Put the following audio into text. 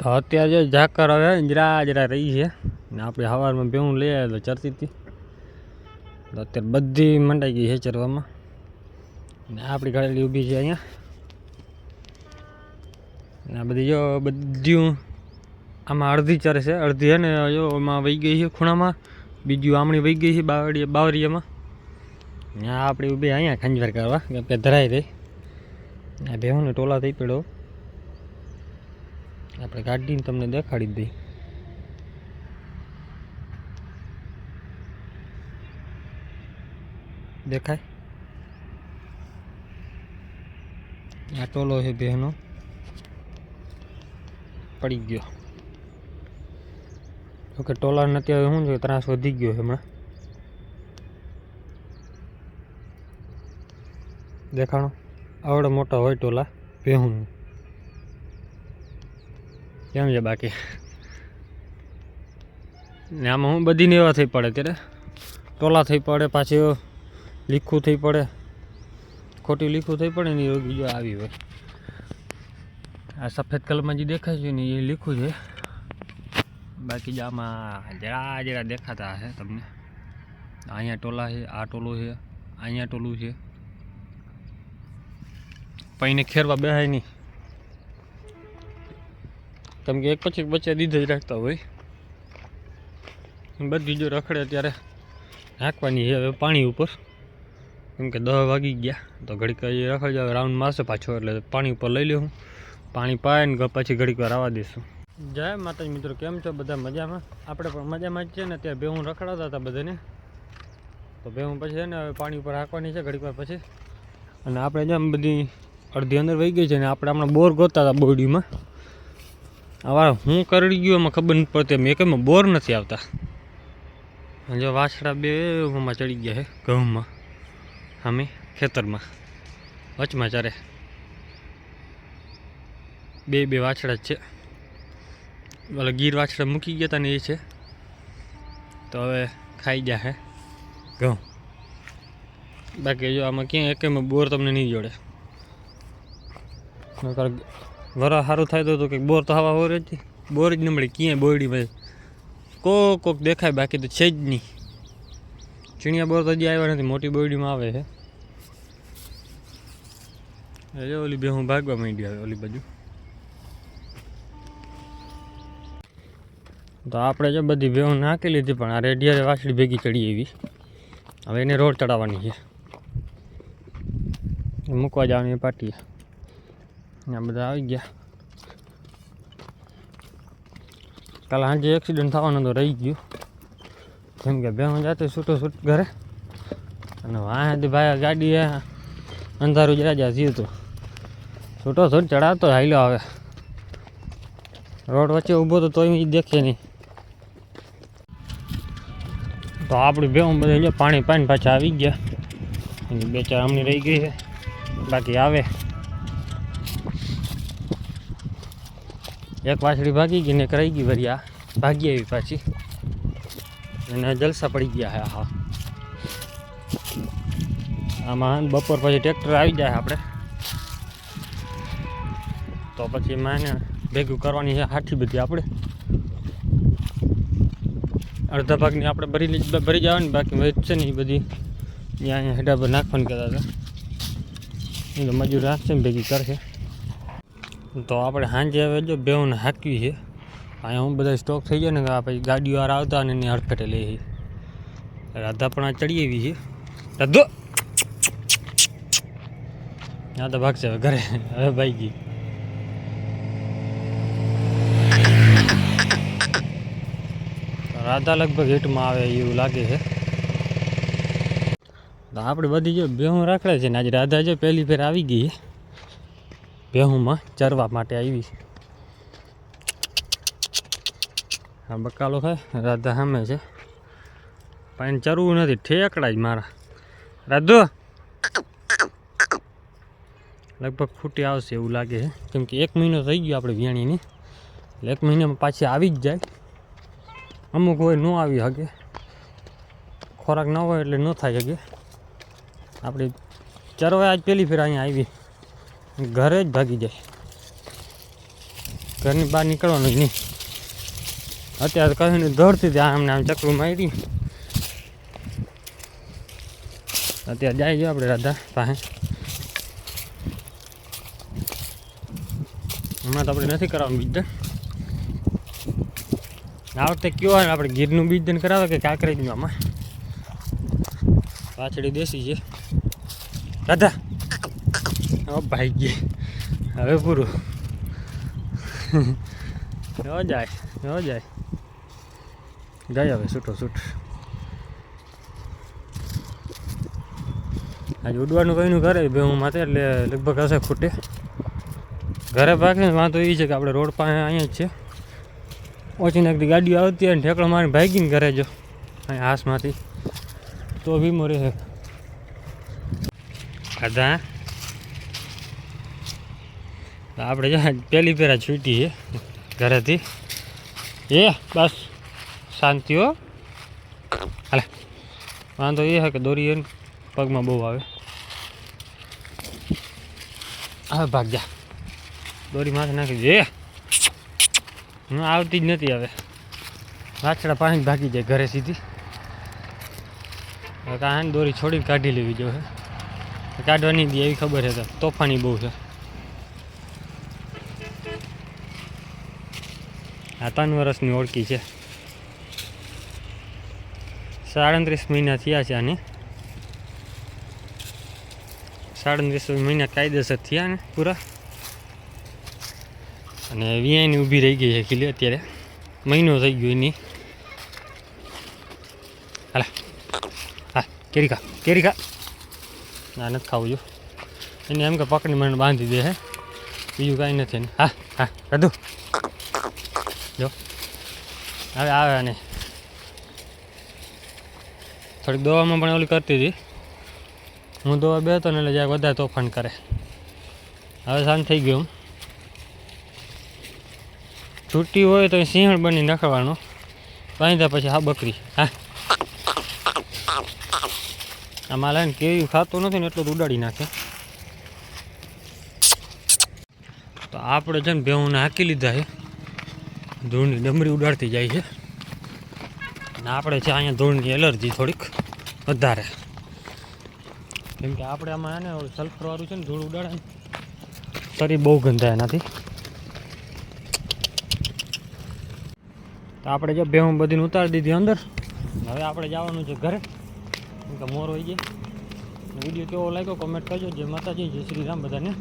તો અત્યારે ઝાકર હવે જરા જરા રહી છે ને આપણે સવારમાં બેહું લઈ આવ્યા તો ચરતી હતી. તો અત્યારે બધી મંડાઈ ગઈ છે ચરવામાં. ને આપણી ગાડી ઊભી છે અહીંયા. ને આ બધી જો બધું આમાં અડધી ચરે છે. અડધી છે ને જો એમાં વહી ગઈ છે ખૂણામાં. બીજું આમણી વહી ગઈ છે બાવડી બાવરીયામાં ને આપણી ઊભી અહીંયા ખંજવાર કરવા કેમ કે ધરાઈ રહી. આ બેહુને ટોલા થઈ પડ્યો. આપણે કાઢીને તમને દેખાડી દઈ દેખાય? આ ટોલો છે બહેનો. પડી ગયો. ઓકે ટોલાને અત્યારે શું છે ત્રાસ વધી ગયો છે હમણાં. દેખાણો? આવડે મોટા હોય ટોલા ભેહું કેમ છે બાકી? ને આમાં હું બધી એવા થઈ પડે ત્યારે ટોલા થઈ પડે, પાછી લીખું થઈ પડે. ખોટી લીખું થઈ પડે ને એ બીજો આવી હોય. આ સફેદ કલરમાં જે દેખાય છે ને એ લીખું છે. બાકી જે આમાં જરા જરા દેખાતા હશે તમને. અહીંયા ટોલા છે, આ ટોલું છે, અહીંયા ટોલું છે. પૈને ખેરવા બેહાય નહીં. કેમ કે એક પછી બચ્ચા દીધા જ રાખતા હોય. બધી જો રખડે ત્યારે રાખવાની છે હવે પાણી ઉપર. કેમ કે દહ વાગી ગયા, તો ઘડીક એ રખડ જાવ રાઉન્ડ મારશે પાછો, એટલે પાણી ઉપર લઈ લઉં પાણી પાય ને પછી ઘડીક વાર આવવા દઈશું. જય માતાજી મિત્રો, કેમ છો? બધા મજામાં? આપણે પણ મજામાં જ છે ને ત્યાં ભેહું રખડાતા હતા બધાને. તો ભેહું પછી છે ને, હવે પાણી ઉપર હાંકવાની છે ઘડીક પછી. અને આપણે જેમ બધી અડધી અંદર વહી ગઈ છે ને, આપણે હમણાં બોર ગોતા હતા બોરડીમાં. હવે હું કરડી ગયો એમાં ખબર નથી પડતી. મેં કેમ બોર નથી આવતા. જો વાછડા બે એમાં ચડી ગયા છે ઘઉંમાં. અમે ખેતરમાં. વચમાં ચારે. બે બે વાછડા જ છે. ઓલા ગીર વાછડા મૂકી ગયા હતા ને એ છે. તો હવે ખાઈ ગયા હે, ઘઉં. બાકી જો આમાં ક્યાંય એકેમાં બોર તમને નહીં જોડે. વરા સારું થાય તો કંઈક બોર તો હવા હોય જ. બોર જ ન મળે, ક્યાંય બોરડીમાં કોક કોક દેખાય, બાકી તો છે જ નહીં. ચીણિયા બોર તો હજી આવ્યા નથી, મોટી બોરડીમાં આવે છે. એટલે ઓલી બે હું ભાગવા માંડી આવે ઓલી બાજુ. તો આપણે જો બધી ભેહું નાખી લીધી, પણ આ રેડિયારે વાછડી ભેગી ચડી એવી હવે એને રોડ ચડાવવાની છે. મૂકવા જવાની પાટીએ આ બધા આવી ગયા કાલે સાંજે એક્સિડન્ટ થવાનો તો રહી ગયો જેમ કે ભેહું જાતે છૂટો છૂટ ઘરે અને વાંથી ભાઈ ગાડી અંધારું જ રાજા જીવ તો છૂટો છૂટ ચડાવતો હાલ્યો આવે રોડ વચ્ચે ઊભો તો તોય દેખે નહીં તો આપણી બે બધા પાણી પાણી પાછા આવી ગયા બે ચાર હમણી રહી ગઈ છે બાકી આવે એક વાછડી ભાગી ગઈ ને એક રહી ગઈ વરિયા ભાગી આવી પાછી. અને જલસા પડી ગયા હા હા આમાં બપોર પછી ટ્રેક્ટર આવી જાય આપણે તો પછી માને ભેગું કરવાની છે હાથી બધી આપણે અડધા ભાગની આપણે ભરી ભરી જવાની, બાકી વેચશે ને એ બધી. ત્યાં હેડા પર નાખવાની કદાચ. તો મજૂર રાખશે ને ભેગી કરશે. તો આપણે સાંજે હવે જો બેઉને હાંકવી છે. અહીંયા હું બધા સ્ટોક થઈ જાય ને કે પછી ગાડીઓ વાર આવતા અને એની હડફેટે લઈ રાધા પણ આ ચડી એવી છે. રાધો! હા તો ભાગશે હવે ઘરે. હવે ભાઈ ગઈ. રાધા લગભગ હિટમાં આવે એવું લાગે છે. તો આપણે બધી જો બેહું રાખડે છે ને, આજે રાધા જો પહેલી ફેર આવી ગઈ છે. બેહુંમાં ચરવા માટે આવી છે. આ બકાલો ખાય રાધા સામે છે. પણ ચરવું નથી ઠેકડા જ મારા. રાધો! લગભગ ખૂટી આવશે એવું લાગે છે. કેમ કે એક મહિનો થઈ ગયો આપણે વિયાણીની. એટલે એક મહિનામાં પાછી આવી જ જાય. અમુક હોય ન આવી શકે. ખોરાક ન હોય એટલે ન થાય શકે. આપણે ચરવા આજ પહેલી ફેર અહીંયા આવી. ઘરે જ ભાગી જાય. ઘરની બહાર નીકળવાનું જ નહીં. અત્યારે કહીને દોડતી હતી આમને આમ ચકલું મારી. અત્યારે જાય જો આપણે રાધા પાસે. હમણાં તો આપણે નથી કરાવવાનું બીજ આ વખતે કયો હોય આપણે ગીરનું બીજ દન કરાવે કે કાંકરેજનું આમાં? પાછળી દેશી છે. રાધા! ભાઈ ગઈ હવે પૂરું. ન જાય ન જાય. જાય હવે, છૂટો, છૂટ. આજે ઉડવાનું કઈનું ઘરે, બે હું માથે, એટલે લગભગ હશે ખૂટે. ઘરે પાકે ને વાંધો એ છે કે આપણે રોડ પાસે અહીંયા જ છે. ઓછી નાખતી ગાડીઓ આવતી હોય ને ઠેકડો મારી ભાગીને ઘરે જો. અહીં હાસમાંથી તો વીમો રહે. ખાધા તો આપણે જો પહેલી ફેરા છૂટી છે ઘરેથી. એ, બસ. શાંતિ હો. હાલે. વાંધો એ છે કે દોરી એને પગમાં બહુ આવે. હવે ભાગ જા. દોરી માથે નાખી દે. હું આવતી જ નથી હવે. વાછડા પાણી ભાગી જાય ઘરે સીધી. કાંઈ દોરી છોડીને કાઢી લેવી જોઈએ કાઢવાની દે એવી ખબર છે તોફાની બહુ છે. આ ત્રણ વર્ષની ઓળખી છે. સાડત્રીસ મહિના થયા છે આને. સાડત્રીસ મહિના કાયદેસર થયા ને પૂરા. અને વિયાની ઊભી રહી ગઈ છે ખીલી અત્યારે. મહિનો થઈ ગયો એની. હાલા. હા કેરી ખા કેરી ખા ના, નથી ખાવું જો. એને એમ કે પકડી મને બાંધી દે હે. બીજું કાંઈ નથી હા હા કદું જો. હવે આવે ને થોડીક દવામાં પણ ઓલી કરતી હતી. હું દવા બે હતો ને એટલે જ્યાં વધારે તોફાન કરે. હવે શાંત થઈ ગયો છૂટી હોય તો સિંહણ બની નાખવાનો. બાંધ્યા પછી હા બકરી. હા. આમાં લઈને કેવી ખાતું નથી ને એટલું ઉડાડી નાખે. તો આપણે છે ને ભેહુંને હાકી લીધા છે. ધૂળની ડમરી ઉડાડતી જાય છે. અને આપણે છે અહીંયા ધૂળની એલર્જી થોડીક વધારે. કેમ કે આપણે આમાં એને સલ્ફરવાળું છે ને ધૂળ ઉડાડે શરીર બહુ ગંધાય એનાથી. તો આપણે જો ભેહું બધીને ઉતારી દીધી અંદર. હવે આપણે જવાનું છે ઘરે. કેમ કે મોર હોય જાય વીડિયો કેવો લાગ્યો? કોમેન્ટ કરજો. જય માતાજી, જય શ્રી રામ બધાને.